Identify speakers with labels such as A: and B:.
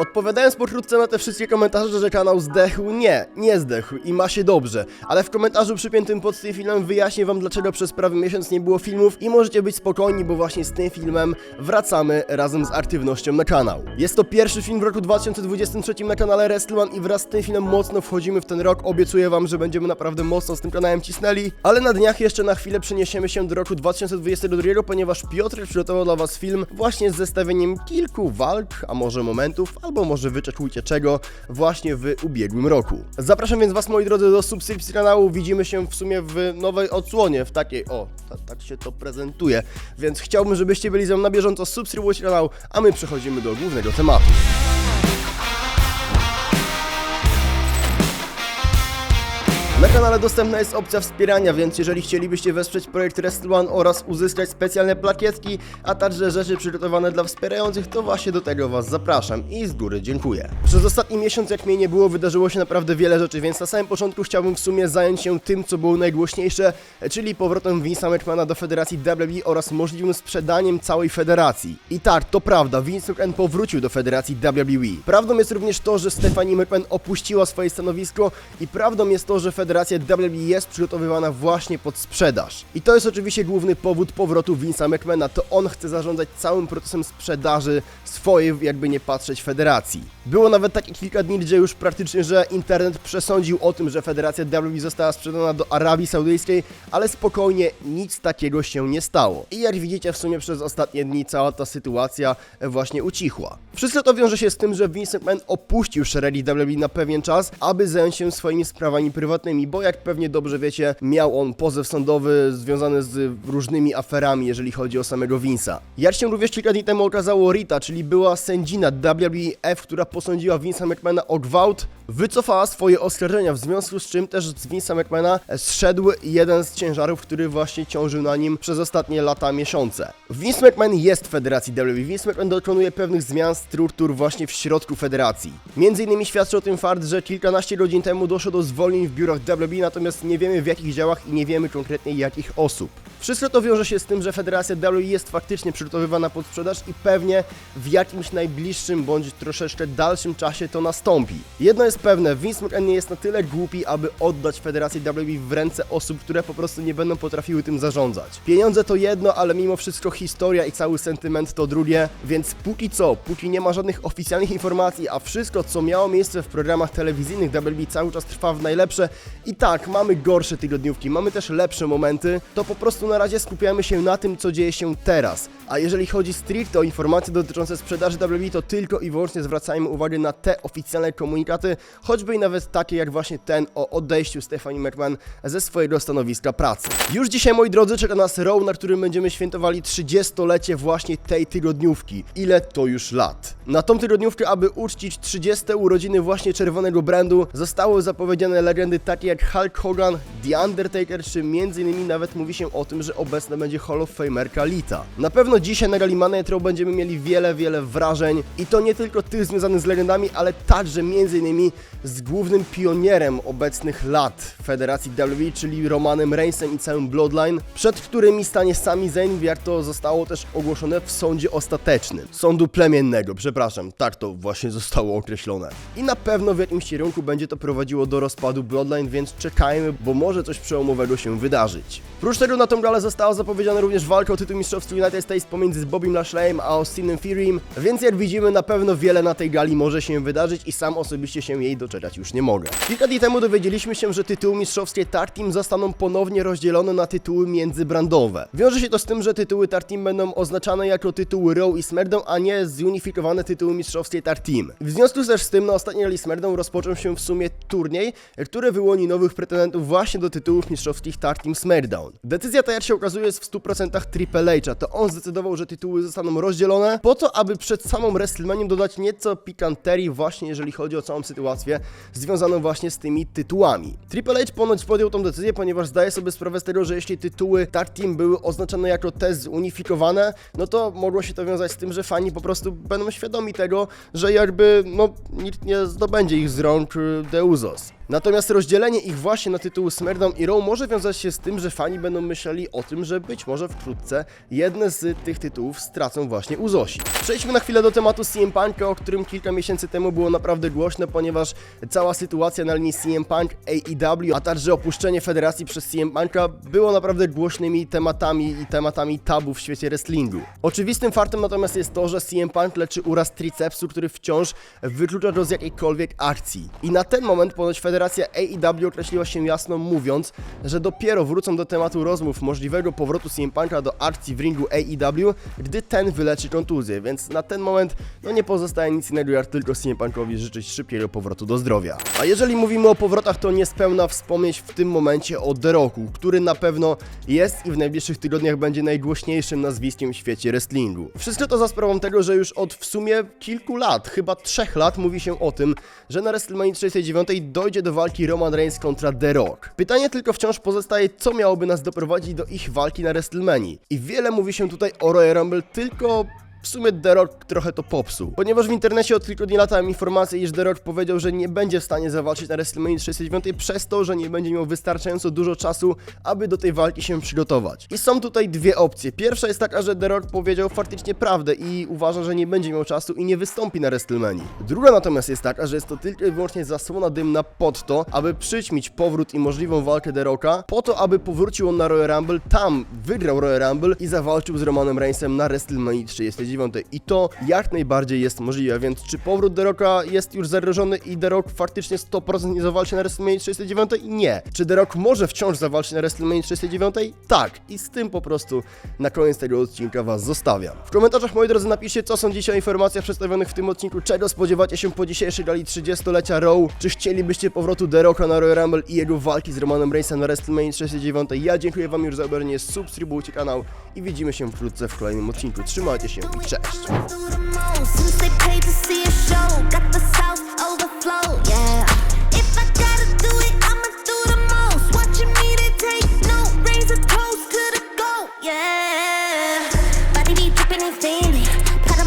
A: Odpowiadając pokrótce na te wszystkie komentarze, że kanał zdechł, nie, nie zdechł i ma się dobrze, ale w komentarzu przypiętym pod tym filmem wyjaśnię wam dlaczego przez prawie miesiąc nie było filmów i możecie być spokojni, bo właśnie z tym filmem wracamy razem z aktywnością na kanał. Jest to pierwszy film w roku 2023 na kanale WrestleMan i wraz z tym filmem mocno wchodzimy w ten rok, obiecuję wam, że będziemy naprawdę mocno z tym kanałem cisnęli, ale na dniach jeszcze na chwilę przeniesiemy się do roku 2022, ponieważ Piotr przygotował dla was film właśnie z zestawieniem kilku walk, a może momentów, albo może wyczekujcie czego, właśnie w ubiegłym roku. Zapraszam więc was moi drodzy do subskrypcji kanału, widzimy się w sumie w nowej odsłonie, w takiej, o, ta, tak się to prezentuje, więc chciałbym, żebyście byli ze mną na bieżąco, subskrybujcie kanał, a my przechodzimy do głównego tematu. Kanale dostępna jest opcja wspierania, więc jeżeli chcielibyście wesprzeć projekt Wrestle oraz uzyskać specjalne plakietki, a także rzeczy przygotowane dla wspierających, to właśnie do tego Was zapraszam i z góry dziękuję. Przez ostatni miesiąc, jak mnie nie było, wydarzyło się naprawdę wiele rzeczy, więc na samym początku chciałbym w sumie zająć się tym, co było najgłośniejsze, czyli powrotem Vince'a McMahona do federacji WWE oraz możliwym sprzedaniem całej federacji. I tak, to prawda, Vince McMahon powrócił do federacji WWE. Prawdą jest również to, że Stephanie McMahon opuściła swoje stanowisko i prawdą jest to, że federacja WWE jest przygotowywana właśnie pod sprzedaż. I to jest oczywiście główny powód powrotu Vince'a McMahona, to on chce zarządzać całym procesem sprzedaży swojej, jakby nie patrzeć, federacji. Było nawet takie kilka dni, gdzie już praktycznie, że internet przesądził o tym, że federacja WWE została sprzedana do Arabii Saudyjskiej, ale spokojnie, nic takiego się nie stało. I jak widzicie, w sumie przez ostatnie dni cała ta sytuacja właśnie ucichła. Wszystko to wiąże się z tym, że Vince McMahon opuścił szeregi WWE na pewien czas, aby zająć się swoimi sprawami prywatnymi, bo jak pewnie dobrze wiecie, miał on pozew sądowy związany z różnymi aferami, jeżeli chodzi o samego Vince'a. Jak się również kilka dni temu okazało, Rita, czyli była sędzina WWF, która posądziła Vince'a McMahona o gwałt, wycofała swoje oskarżenia, w związku z czym też z Vince'a McMahona zszedł jeden z ciężarów, który właśnie ciążył na nim przez ostatnie lata, miesiące. Vince McMahon jest w federacji WWE, Vince McMahon dokonuje pewnych zmian struktur właśnie w środku federacji. Między innymi świadczy o tym fakt, że kilkanaście godzin temu doszło do zwolnień w biurach WWE, natomiast nie wiemy w jakich działach i nie wiemy konkretnie jakich osób. Wszystko to wiąże się z tym, że federacja WWE jest faktycznie przygotowywana pod sprzedaż i pewnie w jakimś najbliższym bądź troszeczkę dalszym czasie to nastąpi. Jedno jest pewne, Vince McMahon nie jest na tyle głupi, aby oddać federacji WWE w ręce osób, które po prostu nie będą potrafiły tym zarządzać. Pieniądze to jedno, ale mimo wszystko historia i cały sentyment to drugie, więc póki co, póki nie ma żadnych oficjalnych informacji, a wszystko co miało miejsce w programach telewizyjnych WWE cały czas trwa w najlepsze i tak, mamy gorsze tygodniówki, mamy też lepsze momenty, to po prostu na razie skupiamy się na tym, co dzieje się teraz. A jeżeli chodzi stricte o informacje dotyczące sprzedaży WWE, to tylko i wyłącznie zwracajmy uwagę na te oficjalne komunikaty, choćby i nawet takie jak właśnie ten o odejściu Stephanie McMahon ze swojego stanowiska pracy. Już dzisiaj, moi drodzy, czeka nas row, na którym będziemy świętowali 30-lecie właśnie tej tygodniówki. Ile to już lat? Na tą tygodniówkę, aby uczcić 30 urodziny właśnie czerwonego brandu, zostały zapowiedziane legendy takie jak Hulk Hogan, The Undertaker, czy innymi nawet mówi się o tym, że obecna będzie Hall of Famerka Lita. Na pewno dzisiaj na Money Row będziemy mieli wiele, wiele wrażeń i to nie tylko tych związanych z legendami, ale także innymi z głównym pionierem obecnych lat Federacji WWE, czyli Romanem Reignsem i całym Bloodline, przed którymi stanie Sami Zayn, jak to zostało też ogłoszone w sądzie ostatecznym. Sądu plemiennego, przepraszam, tak to właśnie zostało określone. I na pewno w jakimś kierunku będzie to prowadziło do rozpadu Bloodline, więc czekajmy, bo może coś przełomowego się wydarzyć. Prócz tego na tą galę została zapowiedziana również walka o tytuł mistrzowski United States pomiędzy Bobbym Lashleyem a Austinem Furym, więc jak widzimy na pewno wiele na tej gali może się wydarzyć i sam osobiście się jej doczekać już nie mogę. Kilka dni temu dowiedzieliśmy się, że tytuły mistrzowskie Tag Team zostaną ponownie rozdzielone na tytuły międzybrandowe. Wiąże się to z tym, że tytuły Tag Team będą oznaczane jako tytuły Raw i SmackDown, a nie zunifikowane tytuły mistrzowskie Tag Team. W związku też z tym na ostatniej gali SmackDown rozpoczął się w sumie turniej, który wyłoni nowych pretendentów właśnie do tytułów mistrzowskich Tag Team. Decyzja ta się okazuje jest w 100% Triple H'a, to on zdecydował, że tytuły zostaną rozdzielone po to, aby przed samą WrestleManią dodać nieco pikanterii właśnie jeżeli chodzi o całą sytuację związaną właśnie z tymi tytułami. Triple H ponoć podjął tą decyzję, ponieważ zdaje sobie sprawę z tego, że jeśli tytuły Tag Team były oznaczone jako te zunifikowane, no to mogło się to wiązać z tym, że fani po prostu będą świadomi tego, że jakby no nikt nie zdobędzie ich z rąk y, The Usos. Natomiast rozdzielenie ich właśnie na tytuły SmackDown i Raw może wiązać się z tym, że fani będą myśleli, o tym, że być może wkrótce jedne z tych tytułów stracą właśnie Uzosi. Przejdźmy na chwilę do tematu CM Punk'a, o którym kilka miesięcy temu było naprawdę głośno, ponieważ cała sytuacja na linii CM Punk, AEW, a także opuszczenie federacji przez CM Punk'a było naprawdę głośnymi tematami i tematami tabu w świecie wrestlingu. Oczywistym faktem natomiast jest to, że CM Punk leczy uraz tricepsu, który wciąż wyklucza go z jakiejkolwiek akcji. I na ten moment ponoć federacja AEW określiła się jasno mówiąc, że dopiero wrócą do tematu rozmów możliwego powrotu CM Punk'a do akcji w ringu AEW, gdy ten wyleczy kontuzję, więc na ten moment no nie pozostaje nic innego jak tylko CM Punkowi życzyć szybkiego powrotu do zdrowia. A jeżeli mówimy o powrotach, to niespełna wspomnieć w tym momencie o The Rocku, który na pewno jest i w najbliższych tygodniach będzie najgłośniejszym nazwiskiem w świecie wrestlingu. Wszystko to za sprawą tego, że już od w sumie kilku lat, chyba trzech lat mówi się o tym, że na WrestleMania 39 dojdzie do walki Roman Reigns kontra The Rock. Pytanie tylko wciąż pozostaje, co miałoby nas doprowadzić do ich walki na WrestleMania. I wiele mówi się tutaj o Royal Rumble, tylko w sumie The Rock trochę to popsuł. Ponieważ w internecie od kilku dni latałem informacje, iż The Rock powiedział, że nie będzie w stanie zawalczyć na WrestleMania 39 przez to, że nie będzie miał wystarczająco dużo czasu, aby do tej walki się przygotować. I są tutaj dwie opcje. Pierwsza jest taka, że The Rock powiedział faktycznie prawdę i uważa, że nie będzie miał czasu i nie wystąpi na WrestleMania. Druga natomiast jest taka, że jest to tylko i wyłącznie zasłona dymna pod to, aby przyćmić powrót i możliwą walkę The Rocka, po to, aby powrócił on na Royal Rumble, tam wygrał Royal Rumble i zawalczył z Romanem Reignsem na WrestleMania 39. I to jak najbardziej jest możliwe, więc czy powrót The Rocka jest już zagrożony i The Rock faktycznie 100% nie zawalczy na WrestleMania 39? Nie. Czy The Rock może wciąż zawalczyć na WrestleMania 39? Tak. I z tym po prostu na koniec tego odcinka Was zostawiam. W komentarzach, moi drodzy, napiszcie, co są dzisiaj o informacjach przedstawionych w tym odcinku, czego spodziewacie się po dzisiejszej gali 30-lecia Raw, czy chcielibyście powrotu The Rocka na Royal Rumble i jego walki z Romanem Reignsem na WrestleMania 39? Ja dziękuję Wam już za obejrzenie, subskrybujcie kanał i widzimy się wkrótce w kolejnym odcinku. Trzymajcie się i cześć!